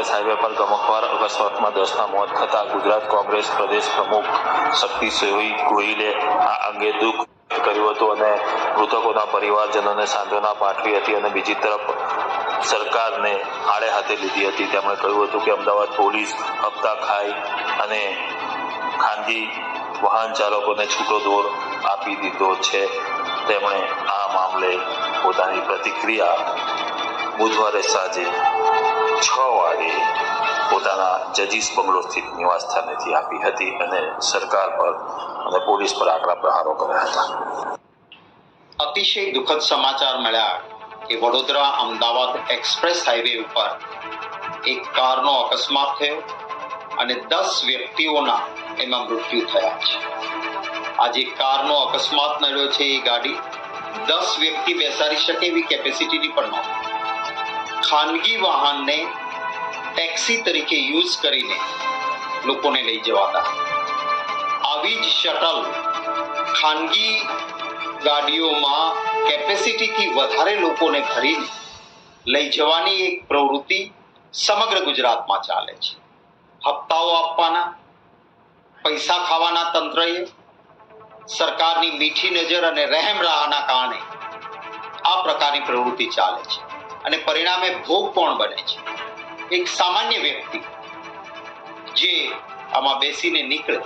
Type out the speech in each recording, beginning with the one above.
અકસ્માત અકસ્માતમાં દસના મોત થતા ગુજરાત કોંગ્રેસ પ્રદેશ પ્રમુખ શક્તિસિંહ ગોહિલે આ અંગે દુઃખ કર્યું હતું અને મૃતકોના પરિવારજનોને સાંત્વના પાઠવી હતી અને બીજી તરફ સરકારને આડે હાથે લીધી હતી. તેમણે કહ્યું હતું કે અમદાવાદ પોલીસ હપ્તા ખાઈ અને ખાનગી વાહન ચાલકોને છૂટો દોર આપી દીધો છે. તેમણે આ મામલે પોતાની પ્રતિક્રિયા બુધવારે સાંજે છ વાગે પોતાના જજીસ બંગલો સ્થિત નિવાસ સ્થાનેથી આપી હતી અને સરકાર પર અને પોલીસ પર આકરા પ્રહારો કર્યા હતા. અતિશય દુઃખદ સમાચાર મળ્યા કે વડોદરા અમદાવાદ એક્સપ્રેસ હાઈવે ઉપર એક કારનો અકસ્માત થયો અને દસ વ્યક્તિઓના એમાં મૃત્યુ થયા છે. આજે કારનો અકસ્માત નડ્યો છે એ ગાડી દસ વ્યક્તિ બેસાડી શકે એવી કેપેસિટીની પણ નહોતી. ખાનગી વાહનને ટેક્સી તરીકે યુઝ કરીને લોકોને લઈ જવાતા. આવી જ શટલ ખાનગી ગાડીઓમાં કેપેસિટીથી વધારે લોકોને ભરીને લઈ જવાની એક પ્રવૃત્તિ સમગ્ર ગુજરાતમાં ચાલે છે. હપ્તાઓ આપવાના, પૈસા ખાવાના તંત્રએ સરકારની મીઠી નજર અને રહેમ રાહના કારણે આ પ્રકારની પ્રવૃત્તિ ચાલે છે. અને પરિણામે ભોગ કોણ બને છે? એક સામાન્ય વ્યક્તિ જે આમાં બેસીને નીકળે.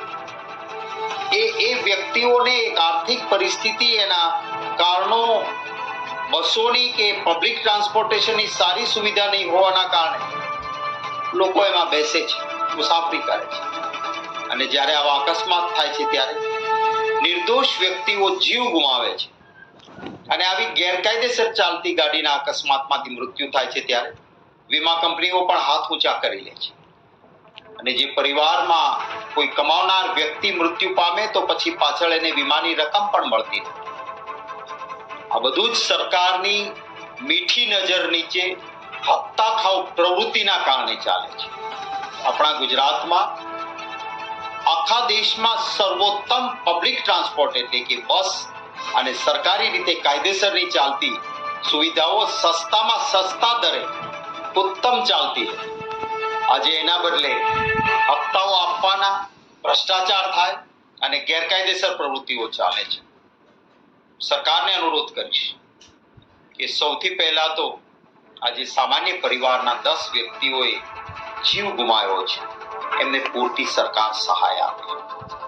એ એ વ્યક્તિઓને એક આર્થિક પરિસ્થિતિ એના કારણો બસોની કે પબ્લિક ટ્રાન્સપોર્ટેશનની સારી સુવિધા નહીં હોવાના કારણે લોકો એમાં બેસે છે, મુસાફરી કરે છે. અને જ્યારે આવા અકસ્માત થાય છે ત્યારે નિર્દોષ વ્યક્તિઓ જીવ ગુમાવે છે. અને આવી ગેરકાયદેસર ચાલતી ગાડીના અકસ્માતમાંથી મૃત્યુ થાય છે ત્યારે વીમા કંપનીઓ પણ હાથ ઊંચા કરી લે છે. અને જે પરિવારમાં કોઈ કમાવનાર વ્યક્તિ મૃત્યુ પામે તો પછી પાછળ એને વીમાની રકમ પણ મળતી નથી. આ બધું જ સરકારની મીઠી નજર નીચે હપ્તા ખાવ પ્રવૃત્તિના કારણે ચાલે છે. આપણા ગુજરાતમાં આખા દેશમાં સર્વોત્તમ પબ્લિક ટ્રાન્સપોર્ટ એટલે કે બસ અને સરકારી રીતે કાયદેસરની ચાલતી સુવિધાઓ સસ્તામાં સસ્તા દરે ઉત્તમ ચાલતી આજે એના બદલે હપ્તાઓ આપવાના ભ્રષ્ટાચાર થાય અને ગેરકાયદેસર પ્રવૃત્તિઓ ચાલે છે. સરકારને અનુરોધ કરીશ કે સૌથી પહેલા તો આજે સામાન્ય પરિવારના દસ વ્યક્તિઓએ જીવ ગુમાવ્યો છે. એમને પૂરતી સરકાર સહાય આપે.